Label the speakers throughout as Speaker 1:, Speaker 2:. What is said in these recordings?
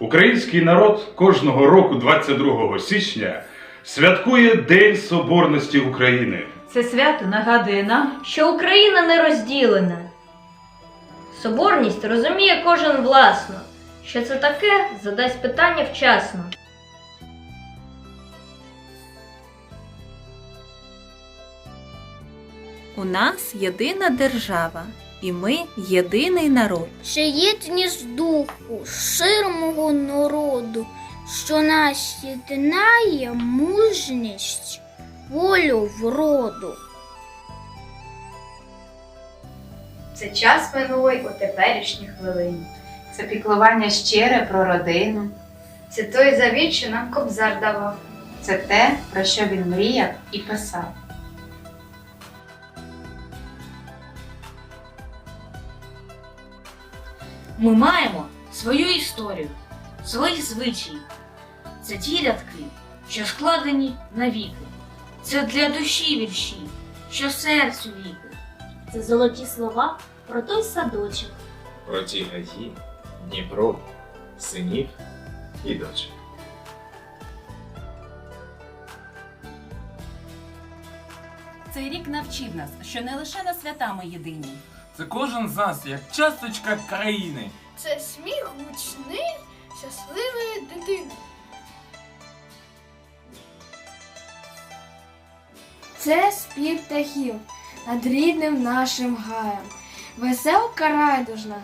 Speaker 1: Український народ кожного року, 22 січня, святкує День Соборності України.
Speaker 2: Це свято нагадує нам,
Speaker 3: що Україна не розділена. Соборність розуміє кожен власно. Що це таке, задасть питання вчасно.
Speaker 4: У нас єдина держава, і ми єдиний народ.
Speaker 5: Ще єдність духу, ширмого народу, що нас єднає мужність, волю вроду.
Speaker 6: Це час минулий у теперішню хвилину. Це піклування щире про родину. Це той завіт, що нам кобзар давав. Це те, про що він мріяв і писав.
Speaker 7: Ми маємо свою історію, свої звичаї. Це ті рядки, що складені навіки. Це для душі вірші, що серцю віки.
Speaker 8: Це золоті слова про той садочок.
Speaker 9: про ті гаї, Дніпро, синів і дочок.
Speaker 4: Цей рік навчив нас, що не лише на свята ми єдині.
Speaker 10: Це кожен з нас як часточка країни.
Speaker 5: Це сміх гучний, щасливої дитини.
Speaker 11: Це спів птахів над рідним нашим гаєм. Веселка райдужна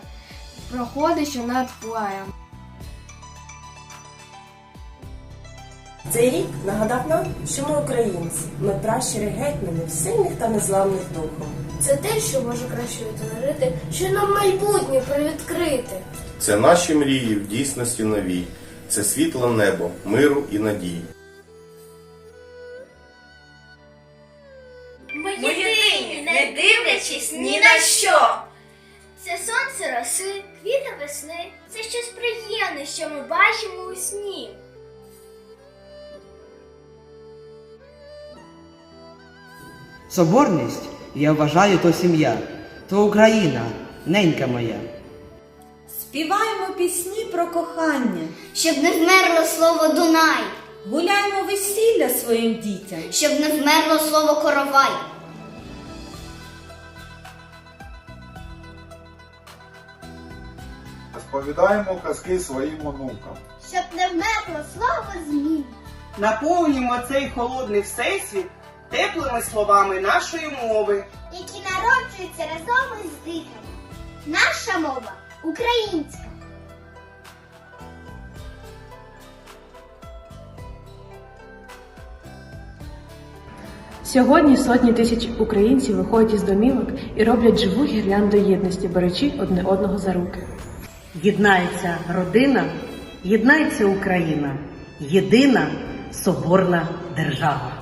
Speaker 11: проходить що над плаєм.
Speaker 12: Цей рік нагадав нам, що ми українці. Ми пращури гетьманів, сильних та незламних духом.
Speaker 11: Це те, що може краще утворити, що нам майбутнє привідкрити.
Speaker 13: Це наші мрії в дійсності новій. Це світле небо, миру і надії.
Speaker 5: Ми єдині, не дивлячись ні на що. Це сонце роси, квіти весни. Це щось приємне, що ми бачимо у сні.
Speaker 14: Соборність, я вважаю, то сім'я, то Україна, ненька моя.
Speaker 4: Співаємо пісні про кохання,
Speaker 5: Щоб не вмерло слово Дунай,
Speaker 4: гуляємо весілля своїм дітям.
Speaker 5: щоб не вмерло слово коровай.
Speaker 15: Розповідаємо казки своїм онукам.
Speaker 5: Щоб не вмерло слово змін.
Speaker 14: Наповнюємо цей холодний всесвіт теплими словами нашої мови.
Speaker 5: які народжуються разом із диханням. Наша мова українська.
Speaker 11: Сьогодні сотні тисяч українців виходять із домівок і роблять живу гірлянду єдності, беручи одне одного за руки.
Speaker 14: Єднається родина, єднається Україна, єдина соборна держава.